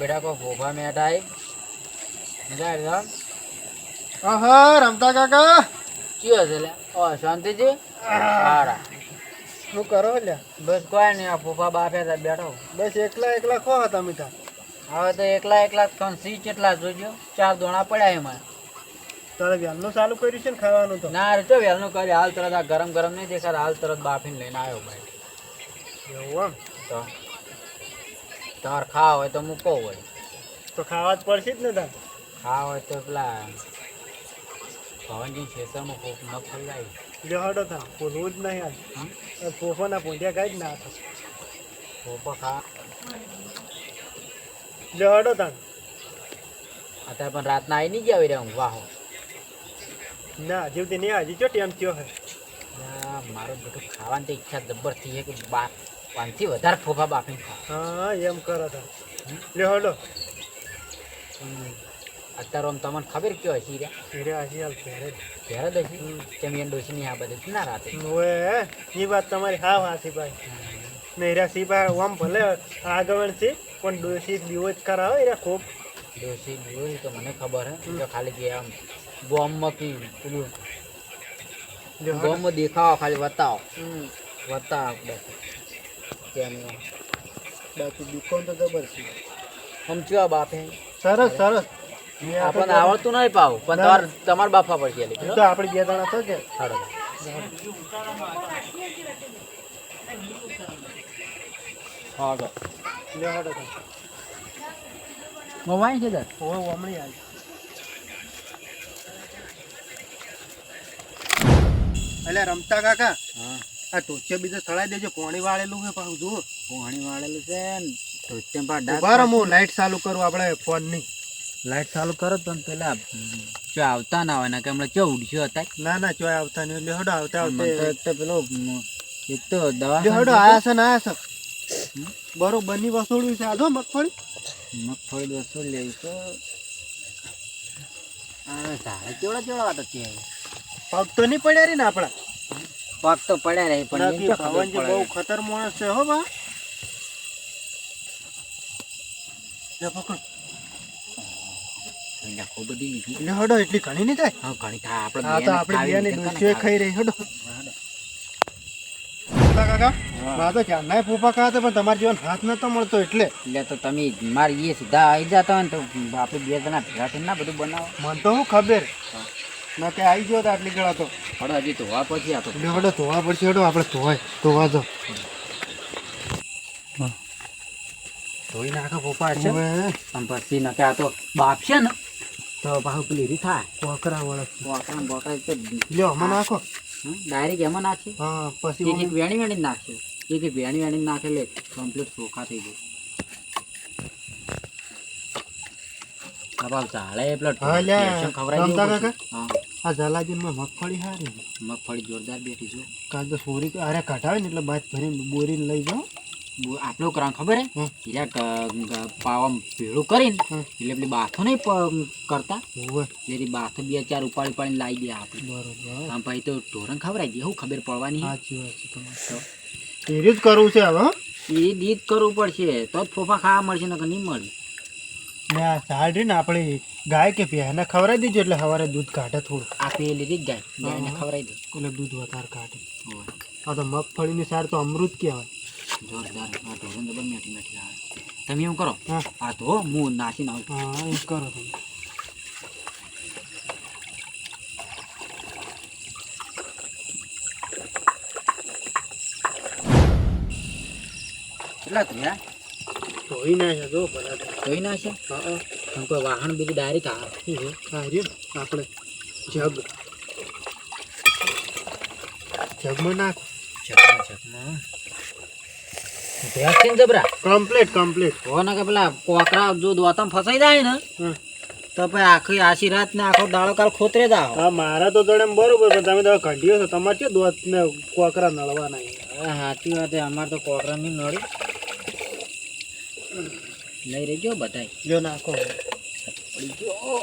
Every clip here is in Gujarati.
બેટા કોઈ ફોફા આવી મજા આવી આહા રમતા કાકા? ચિયો છે લે? ઓ શાંતિજી? સારા શું કરો લે? બસ કોઈ નહીં આ ફોફા બાફે હતા બેઠો. બસ એકલા એકલા ખો હતા મીઠા હવે તો એકલા એકલા ત્રણ સી કેટલા જોજો? ચાર દોણા પડ્યા એમાં. તારે વેલનું ચાલુ કર્યું છે ને ખાવાનું તો? ના તો વેલનું વહેલું કરી હાલ તરત આ ગરમ ગરમ નહીં દેખાતા હાલ તરત બાફીને લઈને આવ્યો ભાઈ. એવું એમ? તો. તમારે ખાવા હોય તો મૂકો હોય. તો ખાવા જ પડશે જ ને તાર. ખાવા હોય તો પેલા ભવનજી ખેતરમાં કોક ન ફોલાય લ્યો હડો થા બોલવું જ નહીં આજ. ફોફાના પૂંઠિયા કાંઈ જ ના હતા ફોફા ખા જહડો હડો અત્યારે પણ રાતના આવી નહીં ગયા આવી રહ્યા હું હો ના હજી નહીં હજી ચો ટેમ થયો હે? મારો બધું ખાવાની તો ઈચ્છા જબરથી છે કે બા પાંચથી વધારે ફોફા બાફી હા એમ કરો તો. લે હલો અત્યારે આમ તમને ખબર કયો હશી રે હીરે હજી હાલ પહેરે. જ હશી. કેમ એન ડોસીની આ બધી ના રાતે? ઓએ એ વાત તમારી હા હાથી ભાઈ. ને હીરા સી ભાઈ આમ ભલે આગળ છે પણ ડોસી દીવો જ કરાવે હીરા ખૂબ. ડોસી જોઈ તો મને ખબર હે. તો ખાલી કે આમ પેલું લ્યો હડો. બોમ્બમાં દેખાવો ખાલી બતાવો હમ. બતાવો બાકી દુકાન તો જબર છે. આમ બાપે? સરસ સરસ. આપણને આવડતું નહીં પાવ પણ તમારે તમારે બાફા પડશે એ એટલે. તો આપણે બે જણા તો. કે હાડો હાડો લ્યો હડો મોબાઈલ છે દર આવી એટલે રમતા કાકા? હા આ ટોચે બીજે સળાઈ દેજો પાણી વાળેલું છે પાછું જુઓ. પાણી વાળેલું છે ટોચે તો તેમ પા ડાક ઊભા રહો, હું લાઈટ ચાલુ કરું આપણે ફોનની લાઈટ ચાલુ કરો તો પેલા જો આવતા ના હોય ને કે હમણાં ચો ઉડશો હતા ના ના ચો આવતા નહીં એટલે હડો આવતા આવતા. એક તો પેલો એક તો દવા હડો આયા છે ને આયા છે. બરોબર બની વસોડ્યું છે. આજો મગફળી. મગફળી વસોડ લેવી તો આ ઝાડ કેવડા કેવડા હતા તે પગ તો નહીં પડ્યા રે ને આપણા. પગ તો પડ્યા રહી પણ પવનજી બહુ ખતર માણસ છે હો બા. લે પકડ. આખો બધી લીધી. એટલે હડો એટલી ઘણી નહીં થાય? હા ઘણી થાય. આપણે આ તો આપણે ખાવી. ડોસીઓ ખાઈ રહી હડો. કાકા મા તો ક્યારના ફૂફા ખાતા પણ તમારા જીવન હાથ નતો મળતો એટલે. એટલે તો તમે મારી એ સીધા આવી જતા હોય ને તો આપણે બે જણા ભેગા થઈને ના બધું બનાવો. મને તો હું ખબર. ના આવી ગયો તો આટલી ગળા તો. હડો હજી ધોવા પછી આ તો. હડો ધોવા પડશે હડો આપણે ધોવાય ધોવા દો. ધોઈ નાખો પપ્પા છે આમ પછી નકે આ તો બાપશે ને તો પાછું પેલી રી થાય. કોકરા વળે બોકરા બોકરા તો લ્યો મને નાખો. ડાયરેક્ટ એમાં નાખી હા પછી એક એક વેણી વેણી જ નાખશે એક એક વેણી વેણી જ નાખે લે કમ્પ્લીટ ચોખા થઈ ગયું આ બાપ ચાલે એ પેલો હા, આ જલાજીનમાં મગફળી હારી મગફળી જોરદાર બેઠી છો. કાલ તો સોરી અરે કઢાવે ને એટલે બાદ ભરીને બોરીને લઈ જાઓ આપણું કરવાનું ખબર હે? પાવમ ભેળું કરીને એટલે પેલી બાથો નહીં કરતા? એટલે બાથો બે ચાર ઉપાડી ઉપાડીને લાવી દે આપણે. બરોબર. આમ ભાઈ તો ઢોરણ ખવડાવી દે શું ખબર પડવાની સાચી વાત છે તમારે. એ જ કરવું છે હવે એ રીત કરવું પડશે. તો જ ફોફા ખાવા મળશે નકર નહીં મળે. ને આ સાડ ને આપણે ગાય કે ભેંને ખવડાવી દીજો એટલે સવારે દૂધ કાઢે થોડું આ પીએ લીધી ગાય ગાયને. ખવડાવી દે. એટલે દૂધ વધારે કાઢે. આ તો મગફળીની સાર તો અમૃત કહેવાય. જોરદાર આ ઢોરણ જબર મેઠી મેઠી આવે. તમે એમ કરો હા. આ તો હું નાસીને આવું. હા એ જ કરો તમે. કેટલા થયા ધોઈ નાખ્યા જો બરાબર. ધોઈ ના છે હા. હા કોઈ વાહન બીજું ડાયરેક્ટ આ રહ્યું. આપણે જગ. જગમાં નાખ. જગમાં જગમાં. વેક્સિન છે જબરા? કમ્પ્લીટ કમ્પ્લીટ હો ને કે પેલા કોકરા જો દોતમ ફસાઈ જાય ને તો પછી આખી આશી રાત ને આખો દાડો કાલ ખોતરે જ હા મારા તો જણે બરોબર પણ તમે તો કાઢ્યો છો તમારે કે દોત ને કોકરા નળવાના છે. હવે સાચી વાત છે અમારે તો કોકરા નહીં નડી લઈ રહેજો બધાય. જો નાખો પડી ગયો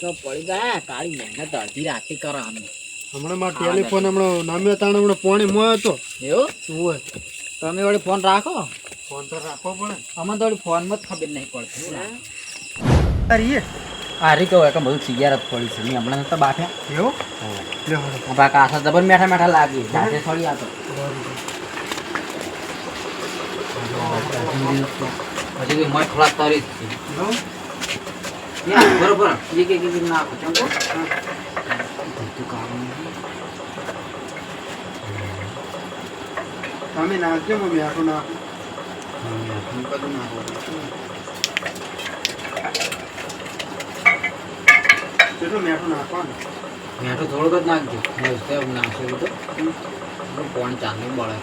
તો પડી ગયા કાળી મહેનત અડધી રાતે કરવાનું હમણાં મારો ટેલિફોન હમણાં નામ્યો તાણ હમણાં પોણી મોયો હતો. એવું? હોય? તમે વળી ફોન રાખો. ફોન તો રાખવો પડે અમે તો વળી ફોનમાં જ ખબર નહીં પડતી? અરે આ કહો કે બધું સિગાર જ પડી છે. મેં હમણાં તો બાફ્યા. એવું? બાકા હળો. આ બા કાસા જબર મેઠા મેઠા લાગી. જાતે થોડી આ તો. હજી મોય થોડા તરી બરોબર. એ કે કે નાખો. કામ તમે નાખજો મમ્મી આટલું નાખો. કદું નાખો કેટલું મીઠું નાખવાનું? મેઠું થોડુંક જ નાખજો. નાખશે બધું. પણ તો પોણ ચાંદી બળે.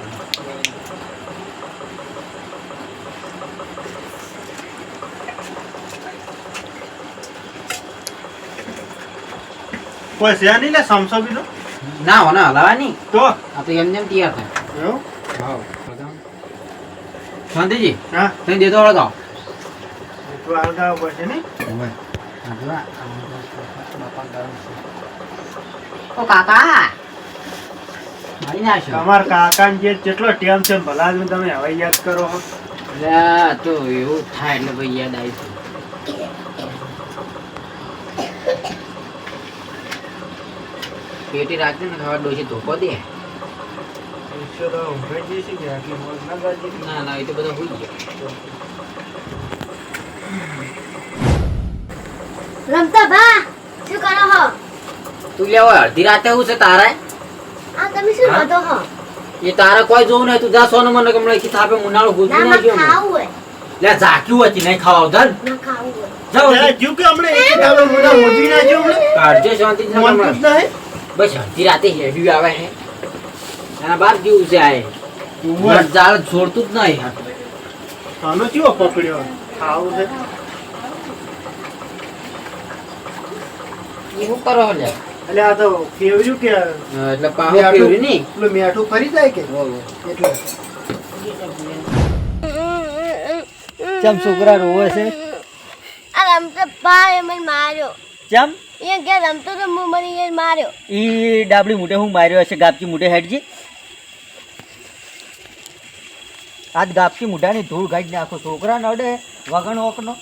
છે નહીં લે સમસો બીજો? ના હો હલાવા નહીં. તો? આ તો એમ જેમ તૈયાર થાય. એવું? હા શાંતિજી હા. તમે દેતો હળગાવ તો હળગાવ પડશે નહીં? ઓ કાકા. તમાર જે ટેમ છે ભલા તમે હવે યાદ કરો એટલે તો એવું થાય એટલે ભાઈ યાદ આવી ગયું. પેટી રાખજે ને ખાવા ડોસી ધોકો દે. ના ના ના એ તો બધા હોય ગયા. રમતા ભા શું કરો હો? તું લેવો અડધી રાતે હું છે તારે? આ તમે શું હા? હો? એ તારે કોઈ જોવું નહીં તું જા સોનું મને કમળે કે થાપે મુનાળો ના માં નહીં ગયો લે ઝાક્યું હતી નહીં ખાવા ધન. ના ખાવું જાવ અરે કે હમણે એક ડાબલો મોઢા મોજી નાખ્યો હમણાં. કાઢજે શાંતિ જ નહીં. બસ અડધી રાતે હેડ્યું આવે હે. એના બાર કેવું છે આ? જાળ છોડતું જ નહીં. આનો કેવો પકડ્યો? આવું છે. એ કરો લે? એટલે આ તો કેવડ્યું કે એટલે પાવ મેઠું- નહીં? ફરી જાય કે? એટલે. ચમ છોકરા રોવે છે? આ રમતા ભા એ માર્યો. ચમ? એ કે રમતો તો હું મને એ માર્યો. ઈ ડાબડી મૂઠે હું માર્યો હશે ગાપચી મૂઠે હેડજી. આજ ગાપચી મૂઠાની ધૂળ ગાડી નાખો છોકરા નડે વગણ ઓકનો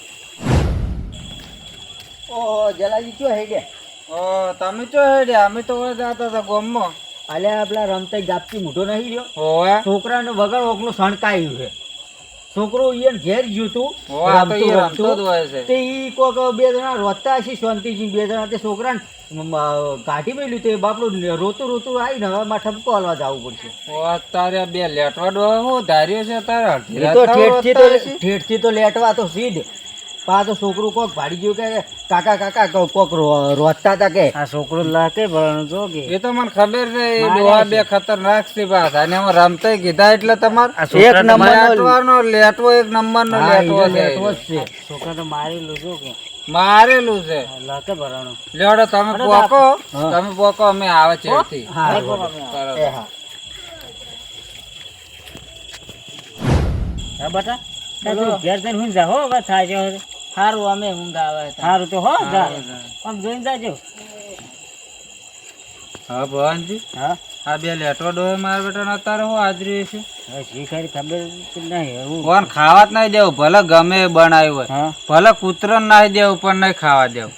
ઓ જલાજી કયો હેડે ઓ તમે ચો હેડ્યા? અમે તો જતા જાતા હતા ગોમમાં. અલ્યા આપણા રમતા ગાપચી મૂઢો નહીં રહ્યો. છોકરાનો છોકરાને વગર વગનું સણકાયું છે. છોકરો ઈયન ઘેર ગયું તું રમતો જ હોય છે. તે ઈ કોક બે જણા રોતા હશે શાંતિજી બે જણા તે છોકરાને કાઢી મેલ્યું તે બાપડું રોતું રોતું આવીને હવે માં ઠપકો હલવા જવું પડશે. અત્યારે તારે બે લેટવા ડો હું ધાર્યો છે ઠેઠથી તો ઠેઠથી તો લેટવા તો સીધ. પા તો છોકરું કોક ભાડી ગયું કે કાકા કાકા કોક રોતા હતા કે. આ છોકરો લાગે ભણો જો કે એ તો મને ખબર છે એ ડોહા બે ખતરનાક છે બસ અને એમાં રમતા કીધા એટલે તમાર એક નંબર લેટવાનો લેટવો એક નંબર નો લેટવો છે. છોકરા તો મારેલું જો કે મારેલું છે. લાગે ભરાણો. લેડો તમે પોકો તમે પોકો અમે આવે છે હા? હા. હા બેટા. ઘેર જઈને હું જા હો વાત થાય છે સારું અમે ઊંઘ આવે સારું તો હો આમ જોઈને જાજો. હા ભવાનજી. હા? આ બે લેટો ડોહે મારા બેટા અત્યારે હું હાજરી છે. હવે ખબર નહીં એવું. કોણ ખાવા જ નહીં દેવું ભલે ગમે બનાવ્યું હોય. ભલે કૂતરો નહીં દેવું પણ નહીં ખાવા દેવું.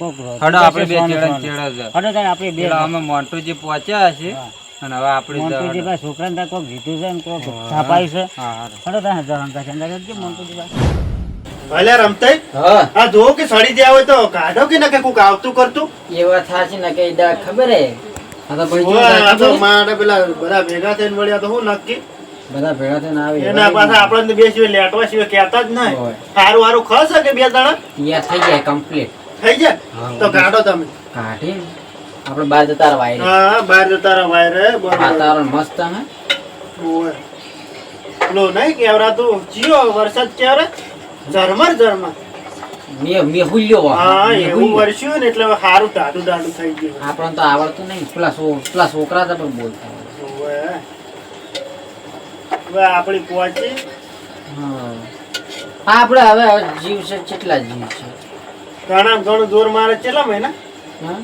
હડો આપણે બે ચેડા ચેડા છે હડો તારે આપણે બે અમે મોન્ટુજી પહોંચ્યા છે અને હવે આપણે મોન્ટુજી ભાઈ છોકરાને કોક જીતું છે ને કોઈક છાપાયું છે. હડો તારે જવાનું મોન્ટુજી ભાઈ ભલે રમતે. હા. આ જોવો કે સડી જાય હોય તો કાઢો કે નકે કોક આવતું કરતું? એવા વાત સાચી ને કે ખબર હે? આ તો ભાઈ આ તો જો પેલા બધા ભેગા થઈને વળ્યા તો હું નક્કી? બધા ભેગા થઈને આવે એના પાછા આપણને બે સિવાય લેટવા સિવાય કહેતા જ નહીં. સારું સારું ખસ કે બે જણા? તૈયાર થઈ જાય કમ્પ્લીટ થઈ જાય? તો કાઢો તમે. કાઢી આપણે બહાર જતા રહો વાયરે. હા બહાર જતા વાયરે વાતાવરણ મસ્ત હે ઓય. લો નહીં કેવરાતું? જીઓ વરસાદ કેવરે ઝરમર ઝરમર. મે મે હુલ્યો હા એવું વર્ષ્યું ને એટલે હવે સારું ટાટું ટાટું થઈ ગયું. આપણને તો આવડતું નહીં. પેલા સો- પેલા છોકરા તો પણ બોલતા. હવે આપણી પહોંચી હા. આપણે હવે જીવ છે કેટલા જીવ છે? ઘણા ઘણું જોર મારે કેટલા મહિના? હા?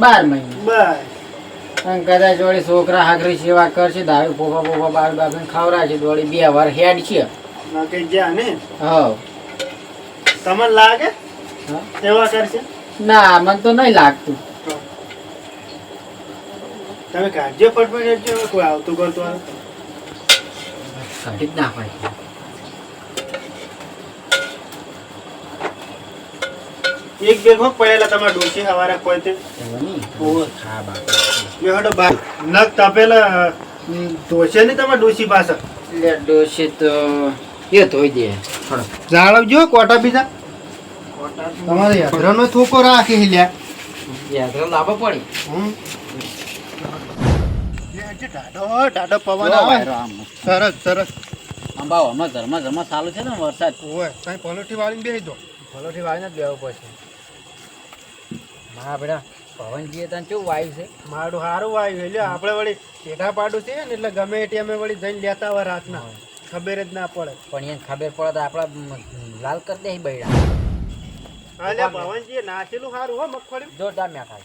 બાર મહિના. બસ અને કદાચ વળી છોકરા હાકરી સેવા કરશે દાવી પોપા પોપા બાર બાફીને ખવડાવે છે તો વળી બે વાર હેડ છે. હા. તમને લાગે? એવા કરશે? ના મને તો નહીં લાગતું. તમે કાઢજો ફટફટ એટલે કોઈ આવતું કરતું આવે. કાઢી જ નાખવાય. એક બેગમાં પડેલા તમારા ડોસી હવારે કોઈ તે. હા બાપા. બહાર નખ તપેલા ડોસે નહીં તમારા ડોસી પાસે એટલે ડોશી તો એ ધોઈ દે જાળવજો કોટા બીજા. તમારે યાત્રાનો થોકો રાખે લ્યા. યાત્રા લાભ પડી. સરસ સરસ. અંબાઓ હમણાં ઘરમાં ઘરમાં ચાલુ છે ને વરસાદ. ઓય સાઈ પલોઠી વાળીને બેસી દો. પલોઠી વાળીને જ બેવું પડશે. હા બેટા પવનજીએ તને કેવું વાયુ છે? મારું સારું આવ્યું એટલે આપણે વળી ટેઢા પાડું છે ને એટલે ગમે તે અમે વળી જઈને લેતા હોય રાતના. ખબર જ ના પડે. પણ એને ખબર પડે તો આપણા લાલ કરી દે બૈડા અલે ભવનજી નાચેલું સારું હો મગફળી. જોરદાર મેઠા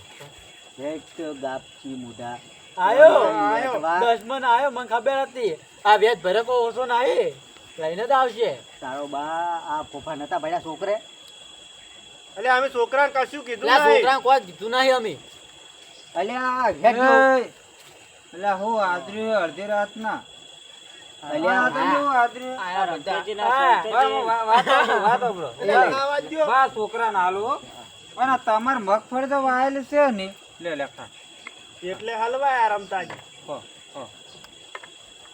એક ગાપચી મુઢા. આયો આયો. દસમન આયો મને ખબર હતી. આ વેદ ભરકો ઓછો ના આવી લઈને જ આવશે. તારો બા આ ફોફા નતા ભાઈ છોકરે? એટલે અમે છોકરાને કશું કીધું ના છોકરા કોઈ કીધું નહીં અમે. અલ્યા હેડ એટલે હું આદરી અડધી રાતના. અલ્યા આયા બધા. વાત સાંભળો, વાત સાંભળો. એટલે આવા દ્યો. બા છોકરાને હાલો. અને તમારે મગફળી તો વાયેલી છે ને. લે લેખા એટલે હલવાયા રમતા જ. હો, હો.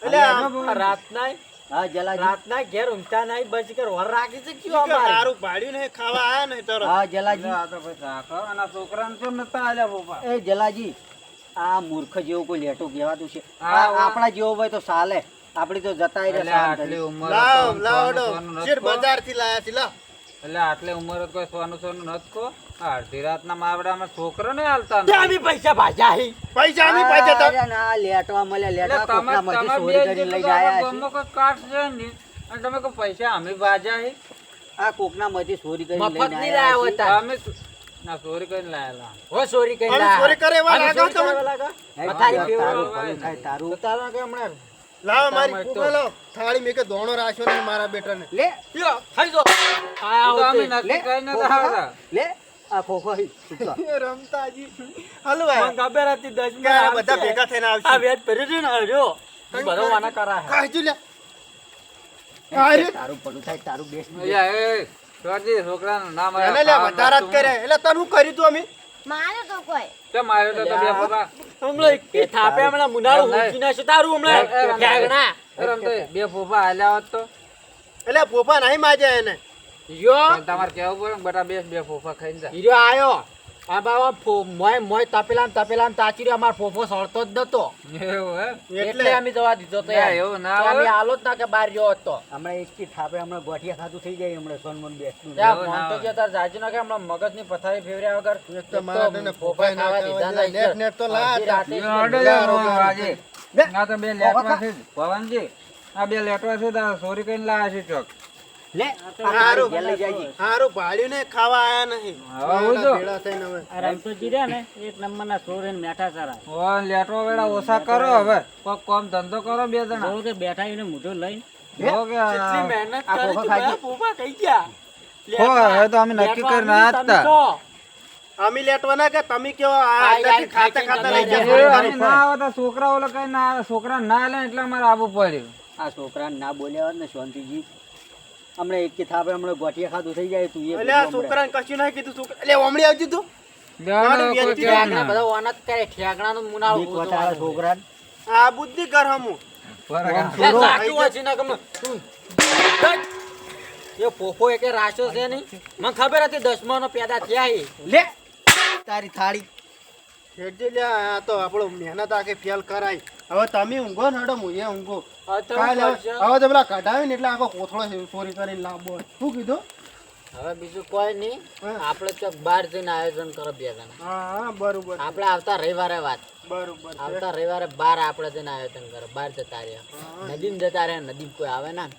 એટલે આમ આ રાતના હા જલાજી. રાતના ઘેર ઊંઘતા નહીં બસ કર વર રાખી છે ઈ અમારે? દારૂ પાડ્યું ને ખાવા આયા ને તરત. હા જલાજી. આ તો પછી રાખો અને છોકરાને તો નતા આલ્યા પપ્પા. એ જલાજી આ મૂર્ખ જેવો કોઈ લેટો કહેવાતું છે. આપણા જેવો હોય તો ચાલે આપડી તો જતા એટલે આટલી ઉંમર લાવ લાવ કહો. બજારથી લાયા છે લાવ. એટલે આટલી ઉંમર કોઈ સોનું સોનું નત કો? આ અડધી રાતના માવડામાં છોકરો ને હાલતા. અમે પૈસા ભાજ્યા હી. પૈસા આમી પાછા તા. અરે ના લેટવા મળે લેટવા કોકના બે ચોરી કરીને જેટલું લઈને તો આયા ગામમાં કોઈ છે નહીં. અને તમે કો પૈસા આમી ભાજા હી? આ કોકના માંથી ચોરી કરીને મફત લઈને લાયા આયા છે. અમે ના ચોરી કરીને લાયેલા હો ચોરી કઈ અમે ચોરી કરે એવા લાગો તમે? તારું તારા. કે હમણાં? લાવ મારી તો- લાવ. થાળી મેકે દોણો રાખ્યો ને મારા બેટાને. લે. યો ખાઈ જો. આ તો અમે. નક્કી કરીને તો લે. આ ખોખો હી, રમતાજી મને હલવાયા ખબર હતી દસ કે આ બધા ભેગા થઈને આ આવશે વેજ ભર્યું છે ને હર્યો બધો વાના કરા હે. કાઢી લે. આ તારું પડું થાય તારું બેસ્ટ અయ్యా, એ છોડજી, છોકરાનું નામ. એને લે ખાવાનું વધારા કરે. એટલે તને કરી કર્યું તું અમે. મારે તો કોઈ. કેમ આવ્યો તો તો બે ફોફા? હમણાં કે થાપે હમણાં મુનાળું એમ નહીં. તારું હમણાં. બે ફોફા હાલ્યા હોત તો. એટલે પોપા નહીં માજ્યા એને. યો. તમારે કેવું પડે ને બે બે ફોફા ખાઈને જા. હીરો આયો. આ બાવા મોય મોય તપેલા ને તપેલા ને તાચી અમાર ફોફો સળતો જ નતો. એટલે એટલે? અમે જવા દીધો તો યાર. એવું ના અમે આલો જ ના કે બહાર રહ્યો હતો. હમણાં એક થી થાપે હમણાં ગોઠિયા ખાતું થઈ જાય હમણાં સોનમન બેસતું ફોન તો કે તાર જાજુ ના કે હમણાં મગજની પથારી ફેરવ્યા વગર એક તો મારા તને ફોફાય ના દીધા ના નેટ નેટ તો લા આજે. ના તો બે લેટવા છે. પવનજી આ બે લેટવા છે તો સોરી કઈ કરીને લાયા છે ચોક. લે હારું. હારું ભાડ્યું ને ખાવા આયા નહીં. હવે હું તો. ભેળા થઈને હવે. આ રમતોજી રહ્યા ને એક નંબરના સોરે ને મેઠા સારા. ઓ લેટો વેળા ઓછા કરો હવે. કોક કોમ ધંધો કરો બે જણા. જોવો કે બેઠા એને મોઢું લઈને. ઓકે કે કેટલી મહેનત કરી તું ખાઈ બધા ગયા. હો, હવે તો અમે નક્કી લેટવા કરીને હતા અમે લેટવાના કે તમે કેવો આ આઈ, ખાતા ખાતા લઈ જાવ અમે ના આવે તો છોકરા ઓલો કઈ ના છોકરા ના લે એટલે અમારે આવવું પડ્યું. આ છોકરા ના બોલ્યા હોત ને શાંતિજી. હમણાં એક થાપે હમણાં ગોઠિયા ખાધું થઈ જાય તું એટલે આ બધું હમણાં. છોકરાને કશું નહીં કીધું છોકરા એટલે ઓમળી આવજી તું. ના. આ બુદ્ધિ કર હમું. ને. એ ફોફો એકે રાશો છે નહીં? મને ખબર હતી દસમાનો પેદા થયા લે. તારી થાળી. હેડજે લે આ તો આપણો મહેનત આખે ફેલ કરાય હવે તમે ઊંઘો ને હડો હું એ ઊંઘો. કાલે હવે તો પેલા કઢાવી એટલે આખો કોથળો ચોરી કરીને લાવવો શું કીધું? હવે બીજું કોઈ નહીં. આપણે ચોક બહાર જઈને આયોજન કરો બે જણા હા હા બરોબર આપણે આવતા રવિવારે વાત. બરોબર આવતા રવિવારે બાર આપણે જઈને આયોજન કરો બહાર જતા રહ્યા. નદીમ જતા રહ્યા નદી કોઈ આવે ના.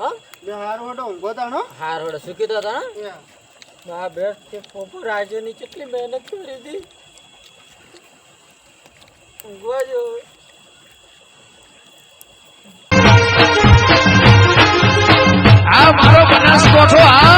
હો બે હારું ઊંઘો તાણો હા. રોડ સુકી તો હતો આ બેસ પોપો રાજ્યની કેટલી મહેનત કરી હતી. ઊંઘવા જો આ મારો બનાસકોઠો આ